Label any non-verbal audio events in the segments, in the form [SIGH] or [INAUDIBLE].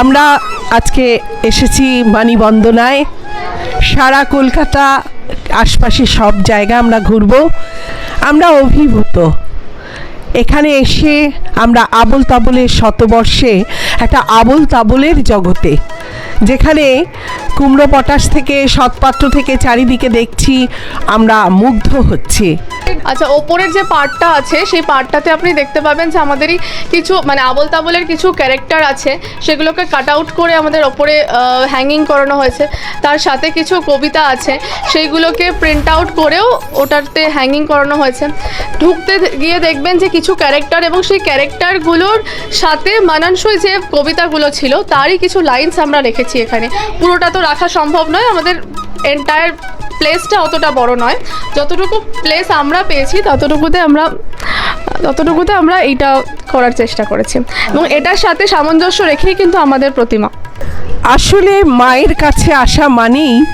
আমরা আজকে এসেছি মানিবন্দনায়। সারা কলকাতা আশপাশে সব জায়গা আমরা ঘুরবো। আমরা অভিভূত। এখানে এসে আমরা আবল তাবলের শতবর্ষে একটা আবল তাবলের জগতে, যেখানে কুমড়ো পটাশ থেকে সৎপাত্র থেকে চারিদিকে দেখছি আমরা মুগ্ধ হচ্ছি। আচ্ছা ওপরের যে পার্টটা আছে, সেই পার্টটাতে আপনি দেখতে পাবেন যে আমাদেরই কিছু মানে আবল তাবলের কিছু ক্যারেক্টার আছে, সেগুলোকে কাট আউট করে আমাদের ওপরে হ্যাঙ্গিং করানো হয়েছে। তার সাথে কিছু কবিতা আছে, সেইগুলোকে প্রিন্ট আউট করেও ওটাতে হ্যাঙ্গিং করানো হয়েছে। ঢুকতে গিয়ে দেখবেন যে কিছু ক্যারেক্টার এবং সেই ক্যারেক্টারগুলোর সাথে মানানসই যে কবিতাগুলো ছিল, তারই কিছু লাইন্স আমরা রেখেছি এখানে। পুরোটা তো রাখা সম্ভব নয়, আমাদের এন্টায়ার প্লেসটা অতটা বড় নয়। যতটুকু প্লেস আমরা পেয়েছি, ততটুকুতে আমরা ততটুকুতে আমরা এইটা করার চেষ্টা করেছি। এবং এটার সাথে সামঞ্জস্য রেখেই কিন্তু আমাদের প্রতিমা। আসলে মায়ের কাছে আসা মানেই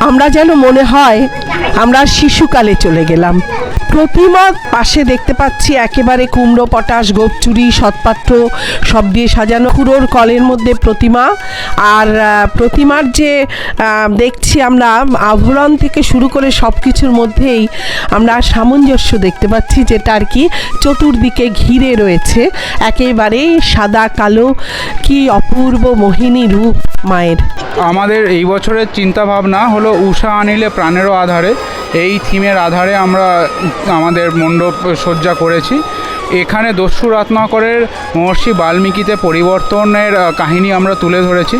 আমরা যেন মনে হয় আমরা শিশুকালে চলে গেলাম। প্রতিমা পাশে দেখতে পাচ্ছি একেবারে কুমড়ো, পটাশ গোপচুরি সৎপাত্র, সব দিয়ে সাজানো কুড়োর কলের মধ্যে প্রতিমা। আর প্রতিমার যে দেখছি আমরা, আভরণ থেকে শুরু করে সব কিছুর মধ্যেই আমরা সামঞ্জস্য দেখতে পাচ্ছি যেটা আর কি চতুর্দিকে ঘিরে রয়েছে। একেবারে সাদা, কালো, কি অপূর্ব মোহিনী রূপ মায়ের। আমাদের এই বছরের চিন্তা ভাবনা হলো উষা আনিলে প্রাণেরও আধারে। এই থিমের আধারে আমরা আমাদের মণ্ডপ সজ্জা করেছি। এখানে দস্যু রত্নাকরের মহর্ষি বাল্মীকিতে পরিবর্তনের কাহিনী আমরা তুলে ধরেছি।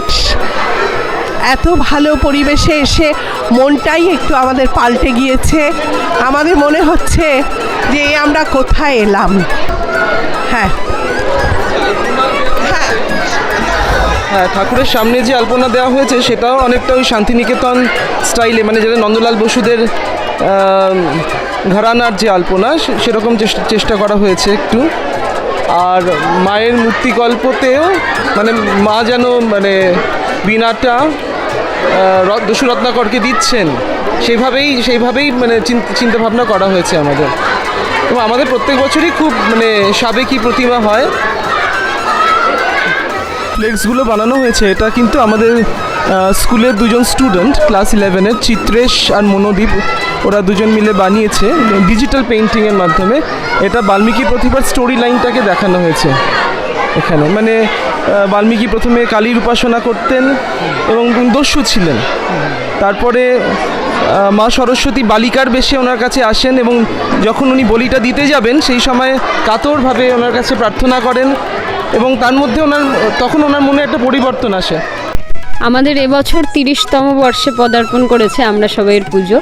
এত ভালো পরিবেশে এসে মনটাই একটু আমাদের পাল্টে গিয়েছে। আমাদের মনে হচ্ছে যে আমরা কোথায় এলাম। হ্যাঁ। হ্যাঁ। ঠাকুরের সামনে যে আলপনা দেওয়া হয়েছে সেটাও অনেকটা ওই শান্তিনিকেতন স্টাইলে মানে যেটা নন্দলাল বসুদের ঘরানার যে আলপনা সেরকম চেষ্টা- করা হয়েছে একটু। আর মায়ের মূর্তি গল্পতেও মানে মা যেন মানে বিনাটা দশু রত্নাকরকে দিচ্ছেন সেইভাবেই সেইভাবেই মানে চিন্তা ভাবনা করা হয়েছে আমাদের। এবং আমাদের প্রত্যেক বছরই খুব মানে সাবেকি প্রতিমা হয়। ফ্লেক্সগুলো বানানো হয়েছে, এটা কিন্তু আমাদের স্কুলের দুজন স্টুডেন্ট, ক্লাস ইলেভেনের চিত্রেশ আর মনোদীপ ওরা দুজন মিলে বানিয়েছে ডিজিটাল পেইন্টিংয়ের মাধ্যমে। এটা বাল্মীকি প্রতিভার স্টোরি লাইনটাকে দেখানো হয়েছে এখানে। মানে বাল্মীকি প্রথমে কালীর উপাসনা করতেন এবং দস্যু ছিলেন। তারপরে মা সরস্বতী বালিকার বেশে ওনার কাছে আসেন এবং যখন উনি বলিটা দিতে যাবেন, সেই সময় কাতরভাবে ওনার কাছে প্রার্থনা করেন এবং তার মধ্যে ওনার, তখন ওনার মনে একটা পরিবর্তন আসে। আমাদের এবছর তিরিশতম বর্ষে পদার্পণ করেছে আমরা সবাইয়ের পুজো।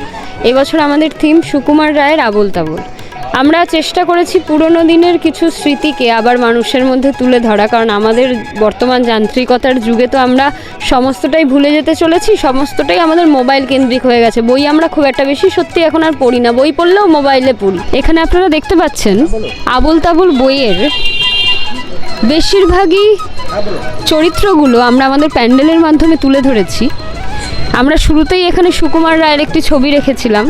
এবছর আমাদের থিম সুকুমার রায়ের আবল তাবল। আমরা চেষ্টা করেছি পুরনো দিনের কিছু স্মৃতিকে আবার মানুষের মধ্যে তুলে ধরা, কারণ আমাদের বর্তমান যান্ত্রিকতার যুগে তো আমরা সমস্তটাই ভুলে যেতে চলেছি, সমস্তটাই আমাদের মোবাইল কেন্দ্রিক হয়ে গেছে। বই আমরা খুব একটা বেশি সত্যি এখন আর পড়ি না, বই পড়লেও মোবাইলে পড়ি। এখানে আপনারা দেখতে পাচ্ছেন আবল তাবল বইয়ের বেশিরভাগই চরিত্রগুলো আমরা আমাদের প্যান্ডেলের মাধ্যমে তুলে ধরেছি। আমরা শুরুতেই এখানে সুকুমার রায়ের একটি ছবি রেখেছিলাম,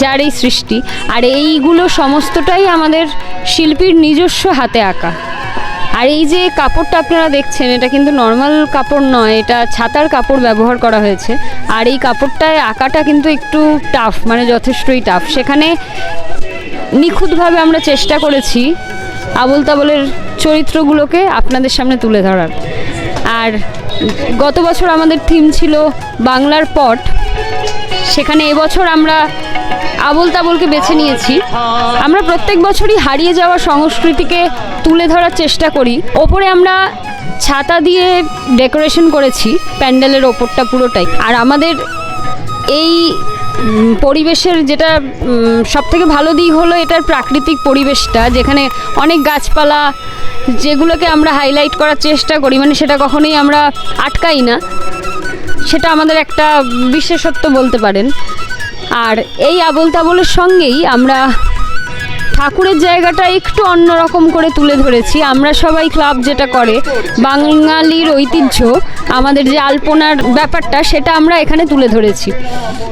যার এই সৃষ্টি। আর এইগুলো সমস্তটাই আমাদের শিল্পীর নিজস্ব হাতে আঁকা। আর এই যে কাপড়টা আপনারা দেখছেন, এটা কিন্তু নর্মাল কাপড় নয়, এটা ছাতার কাপড় ব্যবহার করা হয়েছে। আর এই কাপড়টায় আঁকাটা কিন্তু একটু টাফ মানে যথেষ্টই টাফ। সেখানে নিখুঁতভাবে আমরা চেষ্টা করেছি আবল তাবলের চরিত্রগুলোকে আপনাদের সামনে তুলে ধরার। আর গত বছর আমাদের থিম ছিল বাংলার পট। সেখানে এবছর আমরা আবল তাবলকে বেছে নিয়েছি। আমরা প্রত্যেক বছরই হারিয়ে যাওয়া সংস্কৃতিকে তুলে ধরার চেষ্টা করি। ওপরে আমরা ছাতা দিয়ে ডেকোরেশন করেছি, প্যান্ডেলের ওপরটা পুরোটাই। আর আমাদের এই পরিবেশের যেটা সবথেকে ভালো দিক হলো এটার প্রাকৃতিক পরিবেশটা, যেখানে অনেক গাছপালা, যেগুলোকে আমরা হাইলাইট করার চেষ্টা করি মানে সেটা কখনোই আমরা আটকাই না। সেটা আমাদের একটা বিশেষত্ব বলতে পারেন। আর এই আবল তাবলের সঙ্গেই আমরা ঠাকুরের জায়গাটা একটু অন্যরকম করে তুলে ধরেছি। আমরা সবাই ক্লাব যেটা করে, বাঙালির ঐতিহ্য, আমাদের যে আলপনার ব্যাপারটা, সেটা আমরা এখানে তুলে ধরেছি।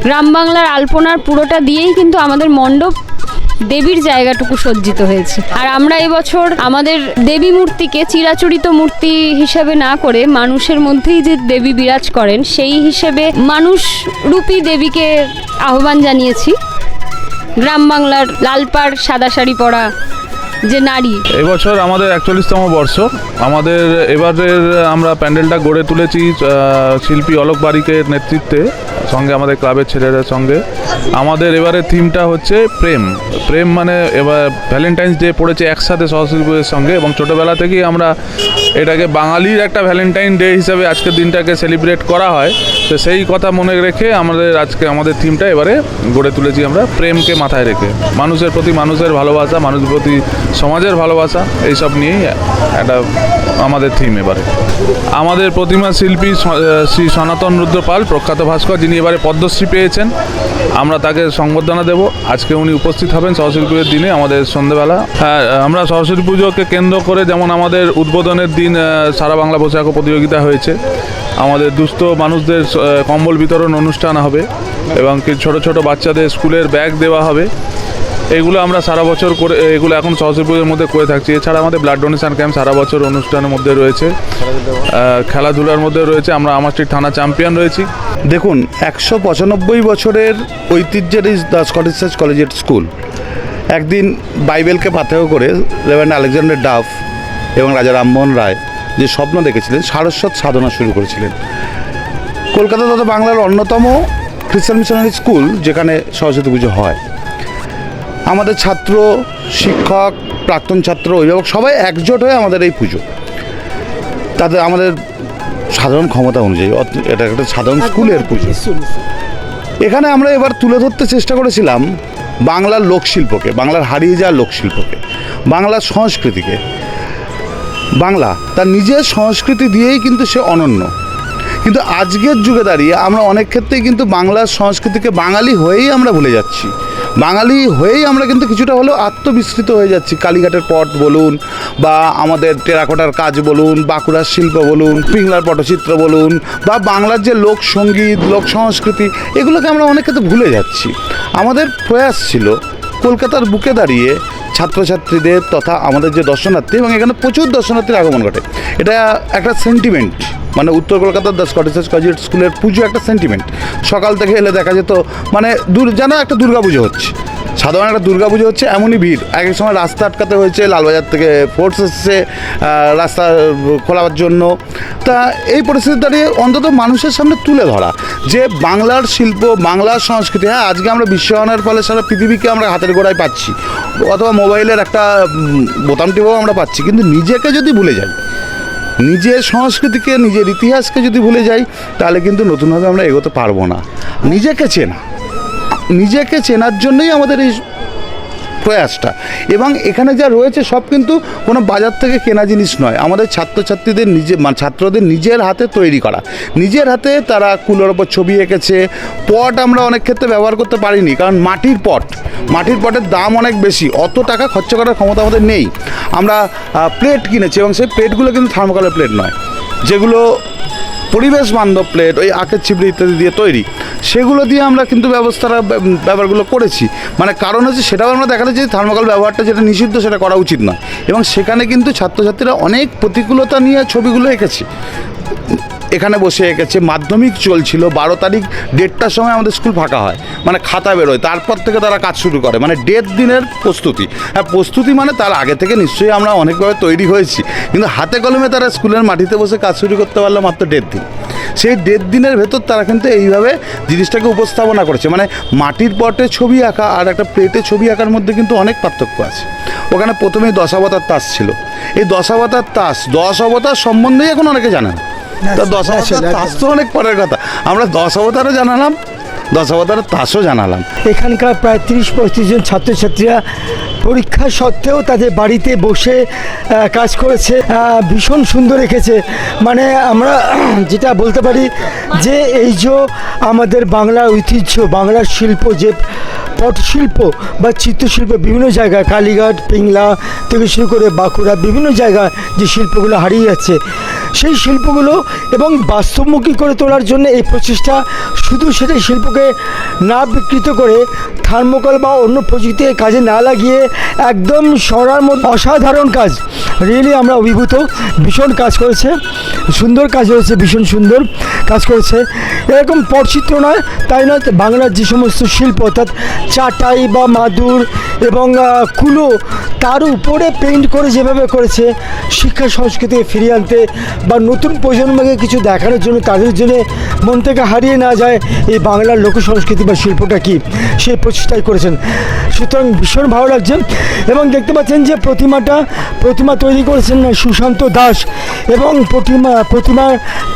গ্রাম বাংলার আলপনার পুরোটা দিয়েই কিন্তু আমাদের মণ্ডপ দেবীর জায়গাটুকু সজ্জিত হয়েছে। আর আমরা এবছর আমাদের দেবী মূর্তিকে চিরাচরিত মূর্তি হিসাবে না করে মানুষের মধ্যেই যে দেবী বিরাজ করেন, সেই হিসেবে মানুষ রূপী দেবীকে আহ্বান জানিয়েছি। গ্রাম বাংলার লালপাড় সাদা শাড়ি পরা যে নারী। এবছর আমাদের একচল্লিশতম বর্ষ। আমাদের এবারের আমরা প্যান্ডেলটা গড়ে তুলেছি শিল্পী অলোক বারিকের নেতৃত্বে, সঙ্গে আমাদের ক্লাবের ছেলেদের সঙ্গে। আমাদের এবারের থিমটা হচ্ছে প্রেম। প্রেম মানে এবার ভ্যালেন্টাইন্স ডে পড়েছে একসাথে সহশিল্পীদের সঙ্গে এবং ছোটোবেলা থেকেই আমরা এটাকে বাঙালির একটা ভ্যালেন্টাইন ডে হিসাবে আজকের দিনটাকে সেলিব্রেট করা হয়। তো সেই কথা মনে রেখে আমাদের আজকে আমাদের থিমটা এবারে গড়ে তুলেছি আমরা প্রেমকে মাথায় রেখে। মানুষের প্রতি মানুষের ভালোবাসা, মানুষের প্রতি সমাজের ভালোবাসা, এইসব নিয়েই একটা আমাদের থিম এবারে। আমাদের প্রতিমা শিল্পী শ্রী সনাতন রুদ্র পাল, প্রখ্যাত ভাস্কর, যিনি এবারে পদ্মশ্রী পেয়েছেন। আমরা তাকে সংবর্ধনা দেব। আজকে উনি উপস্থিত হবেন সরস্বতী পুজোর দিনে আমাদের সন্ধেবেলা। হ্যাঁ আমরা সরস্বতী পুজোকে কেন্দ্র করে যেমন আমাদের উদ্বোধনের দিন সারা বাংলা পোশাক প্রতিযোগিতা হয়েছে। আমাদের দুস্থ মানুষদের কম্বল বিতরণ অনুষ্ঠান হবে এবং ছোট ছোট বাচ্চাদের স্কুলের ব্যাগ দেওয়া হবে। এগুলো আমরা সারা বছর করে, এগুলো এখন সরস্বতী পুজোর মধ্যে করে থাকছি। এছাড়া আমাদের ব্লাড ডোনেশন ক্যাম্প সারা বছর অনুষ্ঠানের মধ্যে রয়েছে। খেলাধুলার মধ্যে রয়েছে, আমরা আমার স্ট্রিট থানা চ্যাম্পিয়ন রয়েছি। দেখুন, একশো পঁচানব্বই বছরের ঐতিহ্যের is the Scottish Collegiate School একদিন বাইবেলকে পাথেয় করে রেভেন্ড আলেকজান্ডার ডাফ এবং রাজা রামমোহন রায় যে স্বপ্ন দেখেছিলেন, সারস্বত সাধনা শুরু করেছিলেন। কলকাতা তথা বাংলার অন্যতম খ্রিস্টান মিশনারি স্কুল যেখানে সরস্বতী পুজো হয়। আমাদের ছাত্র শিক্ষক প্রাক্তন ছাত্র অভিভাবক সবাই একজোট হয়ে আমাদের এই পুজো। তাদের আমাদের সাধারণ ক্ষমতা অনুযায়ী এটা একটা সাধারণ স্কুলের পুজো। এখানে আমরা এবার তুলে ধরতে চেষ্টা করেছিলাম বাংলার লোকশিল্পকে বাংলার হারিয়ে যাওয়া লোকশিল্পকে বাংলার সংস্কৃতিকে। বাংলা তার নিজের সংস্কৃতি দিয়েই কিন্তু সে অনন্য। কিন্তু আজকের যুগে দাঁড়িয়ে আমরা অনেক ক্ষেত্রেই কিন্তু বাংলার সংস্কৃতিকে বাঙালি হয়েই আমরা ভুলে যাচ্ছি। বাঙালি হয়েই আমরা কিন্তু কিছুটা হলেও আত্মবিস্মৃত হয়ে যাচ্ছি। কালীঘাটের পট বলুন বা আমাদের টেরাকোটার কাজ বলুন, বাঁকুড়ার শিল্প বলুন, পিংলার পটচিত্র বলুন বা বাংলার যে লোক সংগীত লোক সংস্কৃতি এগুলোকে আমরা অনেক ক্ষেত্রে ভুলে যাচ্ছি। আমাদের প্রয়াস ছিল কলকাতার বুকে দাঁড়িয়ে ছাত্রছাত্রীদের তথা আমাদের যে দর্শনার্থী এবং এখানে প্রচুর দর্শনার্থীর আগমন ঘটে। এটা একটা সেন্টিমেন্ট মানে উত্তর কলকাতার দ্য স্কটিশ কলেজিয়েট স্কুলের পুজো একটা সেন্টিমেন্ট সকাল থেকে এলে দেখা যেত মানে দূর, যেন একটা দুর্গা পুজো হচ্ছে। সাধারণ একটা দুর্গা পুজো হচ্ছে, এমনই ভিড়। এক সময় রাস্তা আটকাতে হয়েছে, লালবাজার থেকে ফোর্স এসছে রাস্তা খোলাবার জন্য। তা এই পরিস্থিতি দাঁড়িয়ে অন্তত মানুষের সামনে তুলে ধরা। যে বাংলার শিল্প বাংলার সংস্কৃতি হ্যাঁ আজকে আমরা বিশ্বায়নের ফলে সারা পৃথিবীকে আমরা হাতের গোড়ায় পাচ্ছি। অথবা মোবাইলের একটা বোতাম টিপেও আমরা পাচ্ছি। কিন্তু নিজেকে যদি ভুলে যাই নিজের সংস্কৃতিকে, নিজের ইতিহাসকে যদি ভুলে যাই, তাহলে কিন্তু নতুনভাবে আমরা এগোতে পারব না। নিজেকে চেনা। নিজেকে চেনার জন্যই আমাদের এই প্রয়াসটা এবং এখানে যা রয়েছে সব কিন্তু কোনো বাজার থেকে কেনা জিনিস নয়। আমাদের ছাত্রছাত্রীদের নিজে ছাত্রদের নিজের হাতে তৈরি করা। নিজের হাতে তারা কুলোর ওপর ছবি এঁকেছে। পট আমরা অনেক ক্ষেত্রে ব্যবহার করতে পারিনি, কারণ মাটির পট। মাটির পটের দাম অনেক বেশি, অত টাকা খরচা করার ক্ষমতা আমাদের নেই। আমরা প্লেট কিনেছি এবং সেই প্লেটগুলো কিন্তু থার্মোকলের প্লেট নয়। যেগুলো পরিবেশ বান্ধব প্লেট ওই আখের ছিপড়ি ইত্যাদি দিয়ে তৈরি। সেগুলো দিয়ে আমরা কিন্তু ব্যবস্থাটা ব্যাপারগুলো ব্যবহারগুলো করেছি। মানে কারণ হচ্ছে সেটাও আমরা দেখা যাচ্ছে থার্মোকল ব্যবহারটা যেটা নিষিদ্ধ সেটা করা উচিত নয়। এবং সেখানে কিন্তু ছাত্রছাত্রীরা অনেক প্রতিকূলতা নিয়ে ছবিগুলো এঁকেছে। এখানে বসে এঁকেছে মাধ্যমিক চলছিল, বারো তারিখ দেড়টার সময় আমাদের স্কুল ফাঁকা হয় মানে খাতা বেরোয়। তারপর থেকে তারা কাজ শুরু করে মানে দেড় দিনের প্রস্তুতি। হ্যাঁ প্রস্তুতি মানে তার আগে থেকে নিশ্চয়ই আমরা অনেকভাবে তৈরি হয়েছি, কিন্তু হাতে কলমে তারা স্কুলের মাটিতে বসে কাজ শুরু করতে পারল মাত্র দেড় দিন। সেই দেড় দিনের ভেতর তারা কিন্তু এইভাবে জিনিসটাকে উপস্থাপনা করেছে মানে মাটির পটে ছবি আঁকা আর একটা প্লেটে ছবি আঁকার মধ্যে কিন্তু অনেক পার্থক্য আছে। ওখানে প্রথমেই দশাবতার তাস ছিল। এই দশাবতার তাস দশ অবতার সম্বন্ধেই এখন অনেকে জানে না। তা দশ অবতার তাস তো অনেক পরের কথা। আমরা দশ অবতারও জানালাম দশ অবতারের তাসও জানালাম। এখানকার প্রায় তিরিশ পঁয়ত্রিশ জন ছাত্রছাত্রীরা পরীক্ষা সত্ত্বেও তাদের বাড়িতে বসে কাজ করেছে ভীষণ সুন্দর রেখেছে। মানে আমরা [CLEARS THROAT] যেটা বলতে পারি যে এই যে আমাদের বাংলার ঐতিহ্য বাংলার শিল্প যে পটশিল্প বা চিত্রশিল্প বিভিন্ন জায়গায় কালীঘাট পিংলা থেকে শুরু করে বাঁকুড়া বিভিন্ন জায়গায় যে শিল্পগুলো হারিয়ে যাচ্ছে সেই শিল্পগুলো এবং বাস্তবমুখী করে তোলার জন্য এই প্রচেষ্টা শুধু সেটা শিল্পকে না বিকৃত করে থার্মোকল বা অন্য প্রযুক্তির কাজে না লাগিয়ে একদম সরার মধ্যে অসাধারণ কাজ। রিয়েলি আমরা অভিভূত। ভীষণ কাজ করেছে। সুন্দর কাজ হয়েছে, ভীষণ সুন্দর কাজ করেছে। এরকম পটচিত্র নয়, তাই নয়, বাংলার যে সমস্ত শিল্প, অর্থাৎ চাটাই বা মাদুর এবং কুলো, তার উপরে পেইন্ট করে যেভাবে করেছে, শিক্ষা সংস্কৃতিকে ফিরিয়ে আনতে বা নতুন প্রজন্মকে কিছু দেখানোর জন্য তাদের জন্য মন থেকে হারিয়ে না যায় এই বাংলার লোক সংস্কৃতি বা শিল্পটা কি? সেই প্রচেষ্টাই করেছেন। সুতরাং ভীষণ ভালো লাগছে এবং দেখতে পাচ্ছেন যে প্রতিমাটা, প্রতিমা তৈরি করেছেন সুশান্ত দাস এবং প্রতিমা, প্রতিমার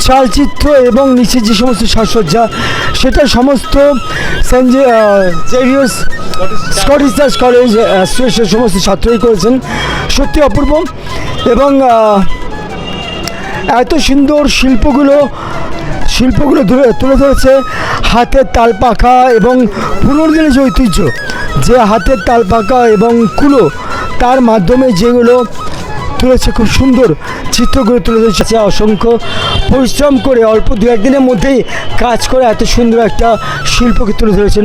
চালচিত্র এবং নিচে যে সমস্ত সাজসজ্জা, সেটা সমস্ত জেভিয়ার্স স্কটিশ দাস কলেজ অ্যাসোসিয়েশন সমস্ত ছাত্রই করেছেন। সত্যি অপূর্ব এবং এত সুন্দর শিল্পগুলো শিল্পগুলো ধরে তুলে ধরেছে হাতের তাল পাখা এবং পুরোনো দিনের যে ঐতিহ্য। যে হাতের তাল পাখা এবং কুলো, তার মাধ্যমে যেগুলো তুলেছে খুব সুন্দর চিত্রগুলো তুলে ধরেছে। অসংখ্য পরিশ্রম করে অল্প দু একদিনের মধ্যেই কাজ করে এত সুন্দর একটা শিল্পকে তুলে ধরেছেন।